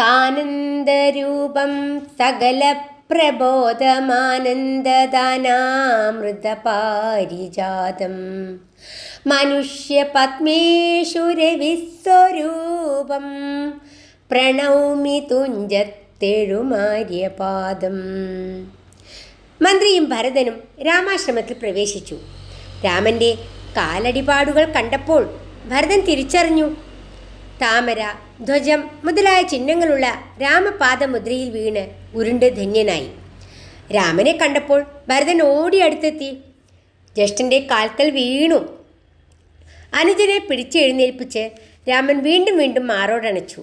സാനന്ദരൂപം സകല പ്രബോധമാനന്ദദാനാമൃതപാരിജാതം. മനുഷ്യപത്മേശ്വരവിസ്വരൂപം പ്രണൗമി തുഞ്ചത്തെഴുമാര്യപാദം. മന്ത്രിയും ഭരതനും രാമാശ്രമത്തിൽ പ്രവേശിച്ചു. രാമന്റെ കാലടിപാടുകൾ കണ്ടപ്പോൾ ഭരതൻ തിരിച്ചറിഞ്ഞു താമര ധ്വജം മുതലായ ചിഹ്നങ്ങളുള്ള രാമപാദമുദ്രയിൽ വീണ് ഉരുണ്ട് ധന്യനായി. രാമനെ കണ്ടപ്പോൾ ഭരതൻ ഓടി അടുത്തെത്തി. ജ്യേഷ്ഠന്റെ കാൽക്കൽ വീണു. അനുജനെ പിടിച്ചെഴുന്നേൽപ്പിച്ച് രാമൻ വീണ്ടും വീണ്ടും മാറോടണച്ചു.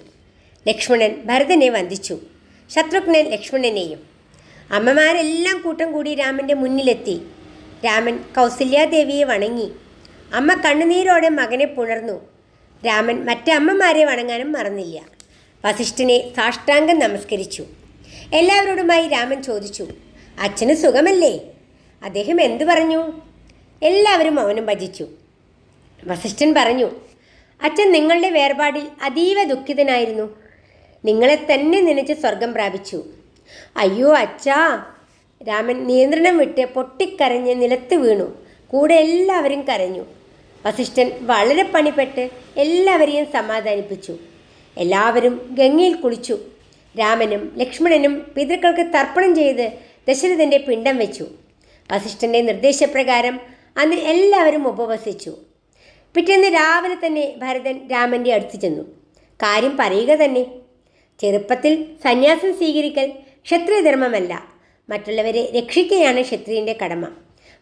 ലക്ഷ്മണൻ ഭരതനെ വന്ദിച്ചു. ശത്രുഘ്നൻ ലക്ഷ്മണനെയും. അമ്മമാരെല്ലാം കൂട്ടം കൂടി രാമന്റെ മുന്നിലെത്തി. രാമൻ കൗസല്യാദേവിയെ വണങ്ങി. അമ്മ കണ്ണുനീരോടെ മകനെ പുണർന്നു. രാമൻ മറ്റമ്മമാരെ വണങ്ങാനും മറന്നില്ല. വസിഷ്ഠനെ സാഷ്ടാംഗം നമസ്കരിച്ചു. എല്ലാവരോടുമായി രാമൻ ചോദിച്ചു അച്ഛന് സുഖമല്ലേ? അദ്ദേഹം എന്തു പറഞ്ഞു? എല്ലാവരും മൗനം ഭജിച്ചു. വസിഷ്ഠൻ പറഞ്ഞു അച്ഛൻ നിങ്ങളുടെ വേർപാടിൽ അതീവ ദുഃഖിതനായിരുന്നു. നിങ്ങളെ തന്നെ നനച്ച് സ്വർഗം പ്രാപിച്ചു. അയ്യോ അച്ഛാ! രാമൻ നിയന്ത്രണം വിട്ട് പൊട്ടിക്കരഞ്ഞ് നിലത്ത് വീണു. കൂടെ എല്ലാവരും കരഞ്ഞു. വസിഷ്ഠൻ വളരെ പണിപ്പെട്ട് എല്ലാവരെയും സമാധാനിപ്പിച്ചു. എല്ലാവരും ഗംഗയിൽ കുളിച്ചു. രാമനും ലക്ഷ്മണനും പിതൃക്കൾക്ക് തർപ്പണം ചെയ്ത് ദശരഥന്റെ പിണ്ടം വെച്ചു. വസിഷ്ഠന്റെ നിർദ്ദേശപ്രകാരം അന്ന് എല്ലാവരും ഉപവസിച്ചു. പിറ്റേന്ന് രാവിലെ തന്നെ ഭരതൻ രാമന്റെ അടുത്ത് ചെന്നു. കാര്യം പറയുക തന്നെ. ചെറുപ്പത്തിൽ സന്യാസം സ്വീകരിക്കൽ ക്ഷത്രിയധർമ്മമല്ല. മറ്റുള്ളവരെ രക്ഷിക്കുകയാണ് ക്ഷത്രിയന്റെ കടമ.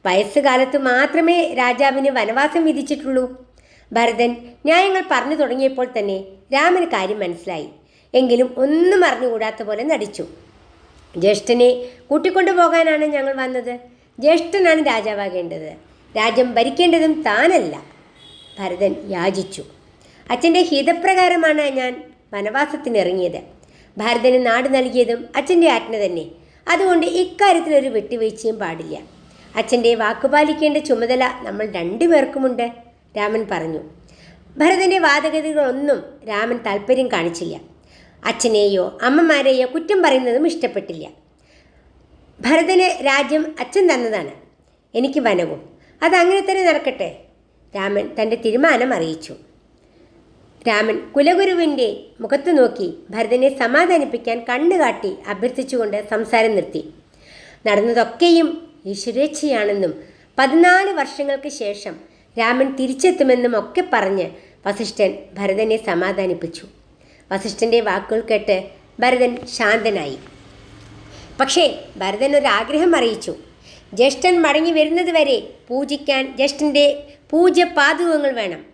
വയസ്സുകാലത്ത് മാത്രമേ രാജാവിന് വനവാസം വിധിച്ചിട്ടുള്ളൂ. ഭരതൻ ന്യായങ്ങൾ പറഞ്ഞു തുടങ്ങിയപ്പോൾ തന്നെ രാമന് കാര്യം മനസ്സിലായി. എങ്കിലും ഒന്നും അറിഞ്ഞുകൂടാത്ത പോലെ നടിച്ചു. ജ്യേഷ്ഠനെ കൂട്ടിക്കൊണ്ടു പോകാനാണ് ഞങ്ങൾ വന്നത്. ജ്യേഷ്ഠനാണ് രാജാവാകേണ്ടത്. രാജ്യം ഭരിക്കേണ്ടതും താനല്ല. ഭരതൻ യാചിച്ചു. അച്ഛന്റെ ഹിതപ്രകാരമാണ് ഞാൻ വനവാസത്തിനിറങ്ങിയത്. ഭരതന് നാട് നൽകിയതും അച്ഛന്റെ ആജ്ഞ തന്നെ. അതുകൊണ്ട് ഇക്കാര്യത്തിലൊരു വിട്ടുവീഴ്ചയും പാടില്ല. അച്ഛന്റെ വാക്കുപാലിക്കേണ്ട ചുമതല നമ്മൾ രണ്ടുപേർക്കുമുണ്ട് രാമൻ പറഞ്ഞു. ഭരതന്റെ വാദഗതികളൊന്നും രാമൻ താല്പര്യം കാണിച്ചില്ല. അച്ഛനെയോ അമ്മമാരെയോ കുറ്റം പറയുന്നതും ഇഷ്ടപ്പെട്ടില്ല. ഭരതന് രാജ്യം അച്ഛൻ തന്നതാണ്. എനിക്ക് വനവും. അതങ്ങനെ തന്നെ നടക്കട്ടെ? രാമൻ തന്റെ തീരുമാനം അറിയിച്ചു. രാമൻ കുലഗുരുവിന്റെ മുഖത്ത് നോക്കി ഭരതനെ സമാധാനിപ്പിക്കാൻ കണ്ണുകാട്ടി അഭ്യർത്ഥിച്ചുകൊണ്ട് സംസാരം നിർത്തി. നടന്നതൊക്കെയും ഈശ്വരേച്ഛയാണെന്നും പതിനാല് വർഷങ്ങൾക്ക് ശേഷം രാമൻ തിരിച്ചെത്തുമെന്നും ഒക്കെ പറഞ്ഞ് വസിഷ്ഠൻ ഭരതനെ സമാധാനിപ്പിച്ചു. വസിഷ്ഠന്റെ വാക്കുകൾ കേട്ട് ഭരതൻ ശാന്തനായി. പക്ഷേ ഭരതൻ ഒരു ആഗ്രഹം അറിയിച്ചു. ജ്യേഷ്ഠൻ മടങ്ങി വരുന്നത് വരെ പൂജിക്കാൻ ജ്യേഷ്ഠന്റെ പൂജ പാതുകങ്ങൾ വേണം.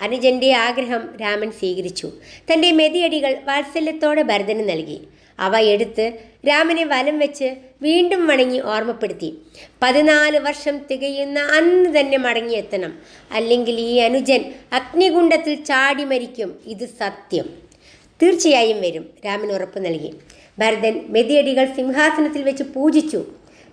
അനുജന്റെ ആഗ്രഹം രാമൻ സ്വീകരിച്ചു. തന്റെ മെതിയടികൾ വാത്സല്യത്തോടെ ഭരതന് നൽകി. അവ എടുത്ത് രാമനെ വലം വെച്ച് വീണ്ടും വണങ്ങി ഓർമ്മപ്പെടുത്തി. പതിനാല് വർഷം തികയുന്ന അന്ന് തന്നെ മടങ്ങിയെത്തണം. അല്ലെങ്കിൽ ഈ അനുജൻ അഗ്നികുണ്ഡത്തിൽ ചാടി മരിക്കും. ഇത് സത്യം. തീർച്ചയായും വരും. രാമൻ ഉറപ്പ് നൽകി. ഭരതൻ മെതിയടികൾ സിംഹാസനത്തിൽ വെച്ച് പൂജിച്ചു.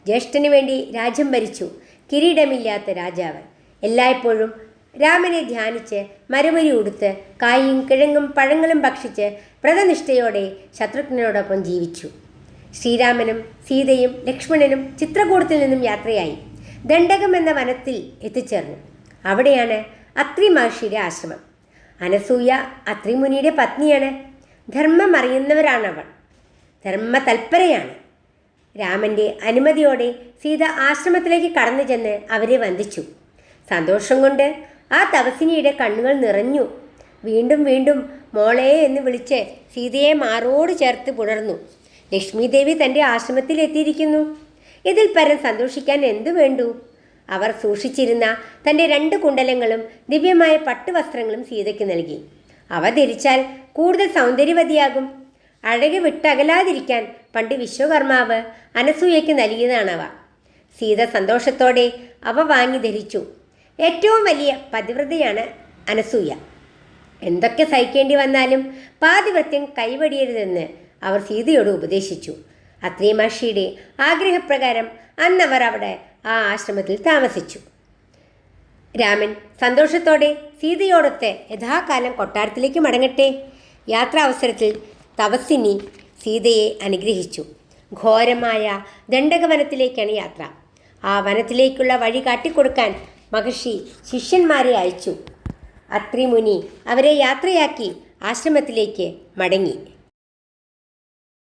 ജ്യേഷ്ഠന് വേണ്ടി രാജ്യം ഭരിച്ചു. കിരീടമില്ലാത്ത രാജാവ്. എല്ലായ്പ്പോഴും രാമനെ ധ്യാനിച്ച് മരമരി ഉടുത്ത് കായും കിഴങ്ങും പഴങ്ങളും ഭക്ഷിച്ച് വ്രതനിഷ്ഠയോടെ ശത്രുഘ്നോടൊപ്പം ജീവിച്ചു. ശ്രീരാമനും സീതയും ലക്ഷ്മണനും ചിത്രകൂടത്തിൽ നിന്നും യാത്രയായി ദണ്ഡകം എന്ന വനത്തിൽ എത്തിച്ചേർന്നു. അവിടെയാണ് അത്രി മഹർഷിയുടെ ആശ്രമം. അനസൂയ അത്രിമുനിയുടെ പത്നിയാണ്. ധർമ്മം അറിയുന്നവരാണവൾ. ധർമ്മ തൽപരയാണ് രാമന്റെ അനുമതിയോടെ സീത ആശ്രമത്തിലേക്ക് കടന്നു ചെന്ന് അവരെ വന്ദിച്ചു. സന്തോഷം കൊണ്ട് ആ തപസിനിയുടെ കണ്ണുകൾ നിറഞ്ഞു വീണ്ടും വീണ്ടും മോളെ എന്ന് വിളിച്ച് സീതയെ മാറോട് ചേർത്ത് പുണർന്നു. ലക്ഷ്മി ദേവി തന്റെ ആശ്രമത്തിൽ എത്തിയിരിക്കുന്നു. ഇതിൽ പരം സന്തോഷിക്കാൻ എന്തു വേണ്ടു? അവർ സൂക്ഷിച്ചിരുന്ന തന്റെ രണ്ട് കുണ്ടലങ്ങളും ദിവ്യമായ പട്ടുവസ്ത്രങ്ങളും സീതയ്ക്ക് നൽകി. അവ ധരിച്ചാൽ കൂടുതൽ സൗന്ദര്യവതിയാകും. അഴകി വിട്ടകലാതിരിക്കാൻ പണ്ട് വിശ്വകർമാവ് അനസൂയയ്ക്ക് നൽകിയതാണവ. സീത സന്തോഷത്തോടെ അവ വാങ്ങി ധരിച്ചു. ഏറ്റവും വലിയ പതിവ്രതയാണ് അനസൂയ. എന്തൊക്കെ സഹിക്കേണ്ടി വന്നാലും പാതിവൃത്യം കൈവടിയരുതെന്ന് അവർ സീതയോട് ഉപദേശിച്ചു. അത്രയും മഹർഷിയുടെ ആഗ്രഹപ്രകാരം അന്നവർ അവിടെ ആ ആശ്രമത്തിൽ താമസിച്ചു. രാമൻ സന്തോഷത്തോടെ സീതയോടൊത്ത് യഥാകാലം കൊട്ടാരത്തിലേക്ക് മടങ്ങട്ടെ. യാത്രാവസരത്തിൽ തപസ്സിനി സീതയെ അനുഗ്രഹിച്ചു. ഘോരമായ ദണ്ഡകവനത്തിലേക്കാണ് യാത്ര. ആ വനത്തിലേക്കുള്ള വഴി കാട്ടിക്കൊടുക്കാൻ മഹർഷി ശിഷ്യന്മാരെ അയച്ചു. അത്രിമുനി അവരെ യാത്രയാക്കി ആശ്രമത്തിലേക്ക് മടങ്ങി.